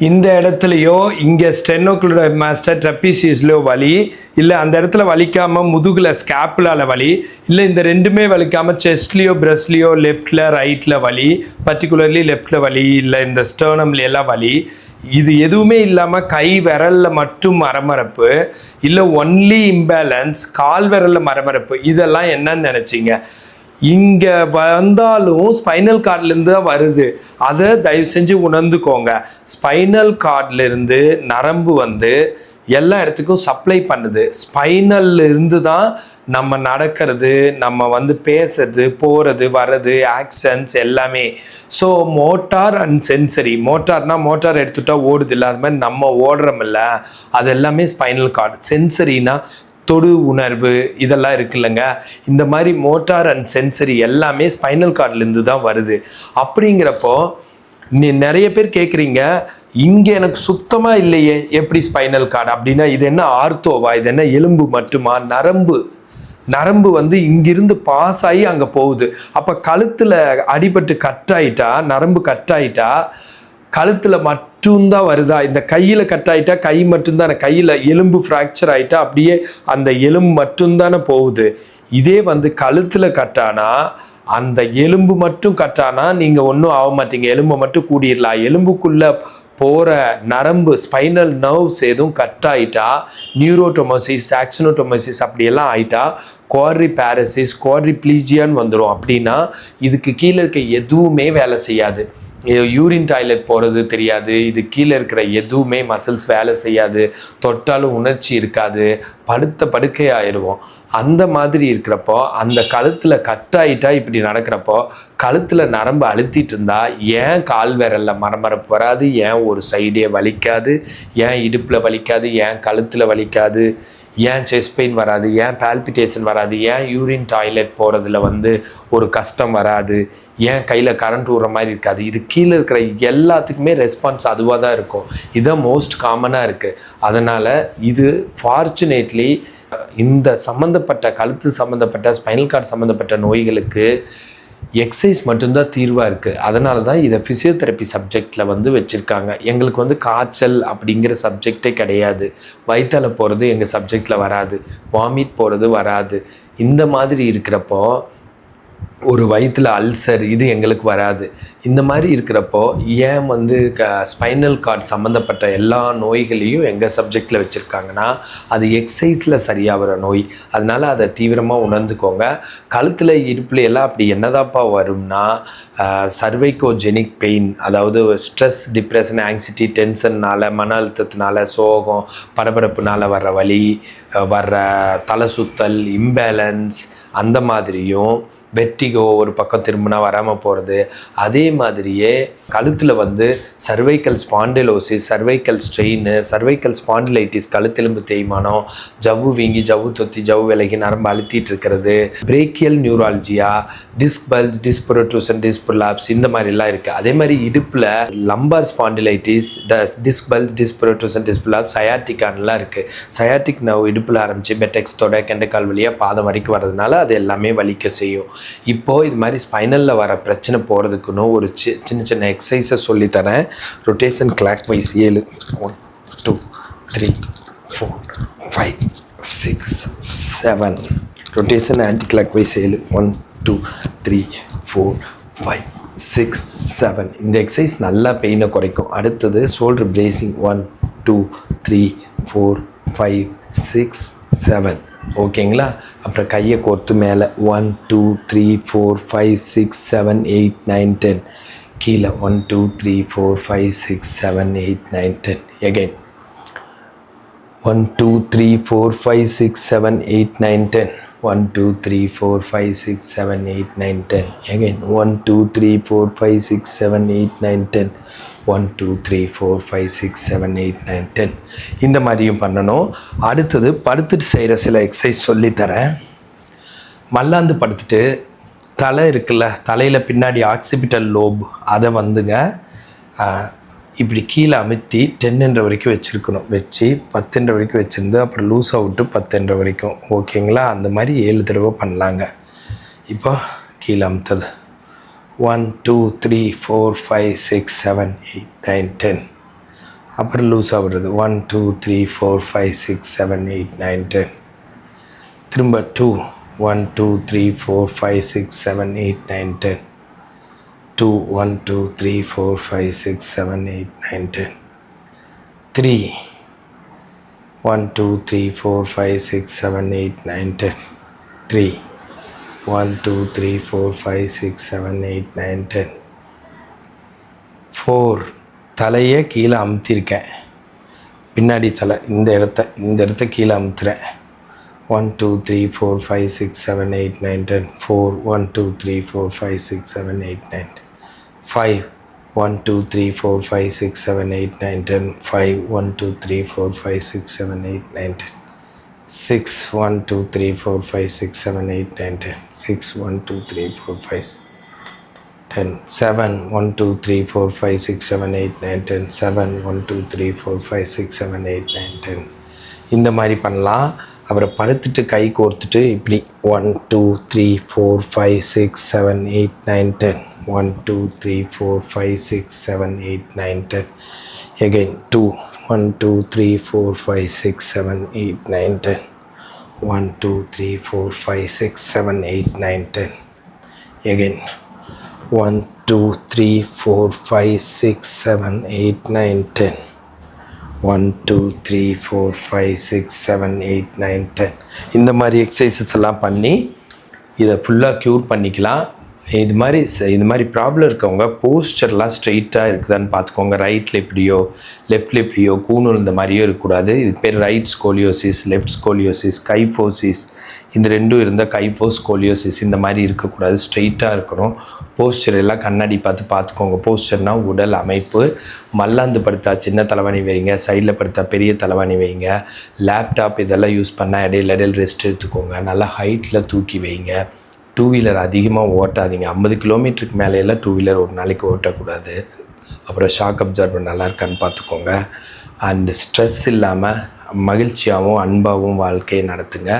இந்த இடத்துலையோ இங்கே ஸ்டெனோக்குலர் மாஸ்டர் ட்ரப்பிசியஸ்லையோ வலி இல்லை அந்த இடத்துல வலிக்காமல் முதுகில் ஸ்கேப்புலால வலி இல்லை இந்த ரெண்டுமே வலிக்காமல் செஸ்ட்லேயோ பிரஸ்ட்லேயோ லெஃப்டில் ரைட்டில் வலி பர்டிகுலர்லி லெஃப்டில் வலி இல்லை இந்த ஸ்டர்னம்ல எல்லாம் வலி இது எதுவுமே இல்லாமல் கை விரலில் மட்டும் மரமரப்பு இல்லை ஒன்லி இம்பேலன்ஸ் கால் விரலில் மரமரப்பு இதெல்லாம் என்னன்னு நினச்சிங்க? இங்கே வந்தாலும் ஸ்பைனல் கார்ட்லேருந்து தான் வருது. அதை தயவு செஞ்சு உணர்ந்துக்கோங்க. ஸ்பைனல் கார்ட்லேருந்து நரம்பு வந்து எல்லா இடத்துக்கும் சப்ளை பண்ணுது. ஸ்பைனல்ல இருந்து தான் நம்ம நடக்கிறது நம்ம வந்து பேசுறது போகிறது வர்றது ஆக்சன்ஸ் எல்லாமே. ஸோ மோட்டார் அண்ட் சென்சரி மோட்டார்னா மோட்டார் எடுத்துட்டா ஓடுது இல்லை? அது மாதிரி நம்ம ஓடுறோமில்ல அது எல்லாமே ஸ்பைனல் கார்டு சென்சரினா தொடு உணர்வு இதெல்லாம் இருக்குல்லங்க. இந்த மாதிரி மோட்டார் அண்ட் சென்சரி எல்லாமே ஸ்பைனல் கார்ட்லேருந்து தான் வருது. அப்படிங்கிறப்போ நீ நிறைய பேர் கேட்குறீங்க இங்கே எனக்கு சுத்தமாக இல்லையே எப்படி ஸ்பைனல் கார்டு? அப்படின்னா இது என்ன ஆர்த்தோவா? இது என்ன எலும்பு மட்டுமா? நரம்பு. நரம்பு வந்து இங்கிருந்து பாஸ் ஆகி அங்கே போகுது. அப்போ கழுத்தில் அடிபட்டு கட் ஆயிட்டா நரம்பு கட் ஆயிட்டா கழுத்தில் மட் மட்டும்தான் வருதா? இந்த கையில் கட் ஆயிட்டா கை மட்டும்தானே கையில் எலும்பு ஃப்ராக்சர் ஆயிட்டா அப்படியே அந்த எலும்பு மட்டும்தானே போகுது. இதே வந்து கழுத்தில் கட்டானா அந்த எலும்பு மட்டும் கட்டானா நீங்கள் ஒன்றும் ஆக மாட்டீங்க. எலும்பை மட்டும் கூடிடலாம். எலும்புக்குள்ளே போகிற நரம்பு ஸ்பைனல் நர்வ்ஸ் எதுவும் கட் ஆகிட்டா நியூரோட்டோமோசிஸ் ஆக்சினோட்டோமோசிஸ் அப்படியெல்லாம் ஆகிட்டா குவாட்ரி பேரசிஸ் குவாட்ரி ப்ளீஜியான்னு வந்துடும் அப்படின்னா இதுக்கு கீழே இருக்க எதுவுமே வேலை செய்யாது. யூரின் டாய்லெட் போகிறது தெரியாது. இது கீழே இருக்கிற எதுவுமே மசில்ஸ் வேலை செய்யாது. தொட்டாலும் உணர்ச்சி இருக்காது. படுத்த படுக்கை ஆயிடுவோம் அந்த மாதிரி இருக்கிறப்போ அந்த கழுத்தில் கட்டாயிட்டா இப்படி நடக்கிறப்போ கழுத்தில் நரம்பு அழுத்திட்டு இருந்தா ஏன் கால் விரலில் மரமரப்பு வராது? ஏன் ஒரு சைடே வலிக்காது? ஏன் இடுப்பில் வலிக்காது? ஏன் கழுத்தில் வலிக்காது? ஏன் செஸ்ட் பெயின் வராது? ஏன் பால்பிட்டேஷன் வராது? ஏன் யூரின் டாய்லெட் போகிறதுல வந்து ஒரு கஷ்டம் வராது? ஏன் கையில் கரண்ட் விடுற மாதிரி இருக்காது? இது கீழே இருக்கிற எல்லாத்துக்குமே ரெஸ்பான்ஸ் அதுவாக தான் இருக்கும் இதுதான் மோஸ்ட் காமனாக இருக்குது அதனால் இது ஃபார்ச்சுனேட்லி இந்த சம்மந்தப்பட்ட கழுத்து சம்மந்தப்பட்ட ஸ்பைனல் கார்டு சம்மந்தப்பட்ட நோய்களுக்கு எக்ஸசைஸ் மட்டும்தான் தீர்வாக இருக்குது அதனால தான் இதை ஃபிசியோதெரப்பி சப்ஜெக்டில் வந்து வச்சுருக்காங்க. எங்களுக்கு வந்து காய்ச்சல் அப்படிங்கிற சப்ஜெக்டே கிடையாது. வயிற்றால போகிறது எங்கள் சப்ஜெக்டில் வராது. வாமிட் போகிறது வராது. இந்த மாதிரி இருக்கிறப்போ ஒரு வயிற்றில் அல்சர் இது எங்களுக்கு வராது. இந்த மாதிரி இருக்கிறப்போ ஏன் வந்து க ஸ்பைனல் கார்டு சம்மந்தப்பட்ட எல்லா நோய்களையும் எங்கள் சப்ஜெக்டில் வச்சுருக்காங்கன்னா அது எக்ஸசைஸில் சரியாகிற நோய். அதனால் அதை தீவிரமாக உணர்ந்துக்கோங்க. கழுத்தில் இடுப்புல எல்லாம் அப்படி என்னதாப்பா வரும்னா சர்வைக்கோஜெனிக் பெயின் அதாவது ஸ்ட்ரெஸ் டிப்ரெஷன் ஆங்ஸிட்டி டென்ஷன்னால் மன அழுத்தத்தினால சோகம் பரபரப்புனால வர்ற வலி வர்ற தலை சுத்தல் இம்பேலன்ஸ் அந்த மாதிரியும் வெட்டிகோ ஒரு பக்கம் திரும்பினா வராமல் போகிறது அதே மாதிரியே கழுத்தில் வந்து cervical spondylosis cervical strain cervical spondylitis கழுத்தெலும்பு தேய்மானம் ஜவ்வு வீங்கி ஜவ்வு தொத்தி ஜவ்வு விலகி நரம்பு அழுத்திட்டு இருக்கிறது. Brachial neuralgia disc bulge disc protrusion disc prolapse இந்த மாதிரிலாம் இருக்குது அதே மாதிரி இடுப்பில் lumbar spondylitis disc bulge disc protrusion disc prolapse சயாட்டிக்கான்லாம் இருக்குது சயாட்டிக் நவ் இடுப்பில் ஆரம்பித்து பெட்டெக்ஸ் தொட கெண்டைக்கால் வழியாக பாதம் வரைக்கும் வரதுனால அது எல்லாமே வலிக்க செய்யும். இப்போது இது மாதிரி ஸ்பைனலில் வர பிரச்சனை போகிறதுக்குன்னு ஒரு சி சின்ன சின்ன எக்ஸசைஸை சொல்லித்தரேன். ரொட்டேஷன் கிளாக் வைஸ் ஏழு one two three four five six seven rotation anticlockwise ஏழு one two three four five six seven இந்த எக்ஸசைஸ் நல்லா பெயினை குறைக்கும். அடுத்தது shoulder bracing one two three four five six seven ஓகேங்களா? அப்புறம் கையை கோர்த்து மேலே. One two three four five six seven eight nine ten கீழே. One two three four five six seven eight nine ten again one two three four five six seven eight nine ten one two three four five six seven eight nine ten again one two three four five six seven eight nine ten one two three four five six seven eight nine ten இந்த மாதிரியும் பண்ணணும். அடுத்தது படுத்துட்டு செய்கிற சில exercise சொல்லித்தரேன். மல்லாந்து படுத்துட்டு தலை இருக்குல்ல தலையில் பின்னாடி ஆக்சிபிட்டல் லோப் அதை வந்துங்க இப்படி கீழே அமுத்தி டென்னுன்ற வரைக்கும் வச்சுருக்கணும். வச்சு பத்துன்ற வரைக்கும் வச்சுருந்து அப்புறம் லூஸாக விட்டு பத்துன்ற வரைக்கும். ஓகேங்களா அந்த மாதிரி ஏழு தடவை பண்ணலாங்க. இப்போ கீழே அமுத்தது. One two three four five six seven eight nine ten அப்புறம் லூஸாக விடுறது. One two three four five six seven eight nine ten திரும்ப two one two three four five six seven eight nine ten two one two three four five six seven eight nine ten three one two three four five six seven eight nine ten three one two three four five six seven eight nine ten four தலையை கீழே அமுத்திருக்கேன். பின்னாடி தலை இந்த இடத்த இந்த இடத்த கீழே அமுத்துறேன். One two three four five six seven eight nine ten four one two three four five six seven eight nine five one two three four five six seven eight nine ten five one two three four five six seven eight nine ten six one two three four five six seven eight nine ten six one two three four five ten seven one two three four five six seven eight nine ten seven one two three four five six seven eight nine ten இந்த மாதிரி பண்ணலாம். அப்புறம் படுத்துட்டு கை கோர்த்துட்டு இப்படி one two three four five six seven eight nine ten one two three four five six seven eight nine ten again two one two three four five six seven eight nine ten one two three four five six seven eight nine ten again one two three four five six seven eight nine ten one two three four five six seven eight nine ten இந்த மாதிரி exercises எல்லாம் பண்ணி இதை ஃபுல்லாக cure பண்ணிக்கலாம். இது மாதிரி ச- இது மாதிரி ப்ராப்ளம் இருக்கவங்க போஸ்டர்லாம் ஸ்ட்ரெயிட்டாக இருக்குதான்னு பார்த்துக்கோங்க. ரைட்டில் எப்படியோ லெஃப்டில் எப்படியோ கூணூர் இந்த மாதிரியோ இருக்கக்கூடாது. இது பேர் right scoliosis left scoliosis kyphosis இந்த ரெண்டும் இருந்தால் கைஃபோஸ் ஸ்கோலியோசிஸ் இந்த மாதிரி இருக்கக்கூடாது. ஸ்ட்ரெயிட்டாக இருக்கணும். போஸ்டர் எல்லாம் கண்ணாடி பார்த்து பார்த்துக்கோங்க. போஸ்டர்னால் உடல் அமைப்பு. மல்லாந்து படுத்தா சின்ன தலைவாணி வைங்க. சைடில் படுத்தா பெரிய தலைவாணி வைங்க. லேப்டாப் இதெல்லாம் யூஸ் பண்ணால் இடையில இடையில ரெஸ்ட் எடுத்துக்கோங்க. நல்லா ஹைட்டில் தூக்கி வைங்க. டூ வீலர் அதிகமாக ஓட்டாதீங்க. ஐம்பது கிலோமீட்டருக்கு மேலேயெல்லாம் டூ வீலர் ஒரு நாளைக்கு ஓட்டக்கூடாது. அப்புறம் ஷாக் அப்சர்வர் நல்லா இருக்கான்னு பார்த்துக்கோங்க. அண்டு ஸ்ட்ரெஸ் இல்லாமல் மகிழ்ச்சியாகவும் அன்பாகவும் வாழ்க்கையை நடத்துங்க.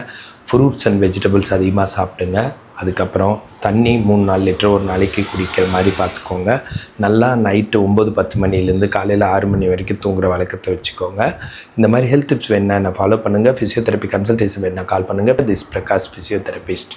ஃப்ரூட்ஸ் அண்ட் வெஜிடபிள்ஸ் அதிகமாக சாப்பிடுங்க. அதுக்கப்புறம் தண்ணி மூணு நாலு லிட்டர் ஒரு நாளைக்கு குடிக்கிற மாதிரி பார்த்துக்கோங்க. நல்லா நைட்டு ஒம்பது பத்து மணிலேருந்து காலையில் ஆறு மணி வரைக்கும் தூங்குகிற வழக்கத்தை வச்சுக்கோங்க. இந்த மாதிரி ஹெல்த் டிப்ஸ் வேணா என்ன ஃபாலோ பண்ணுங்கள் ஃபிசியோதெரப்பி கன்சல்டேஷன் வேணா கால் பண்ணுங்கள் திஸ் பிரகாஷ் ஃபிசியோதெரபிஸ்ட்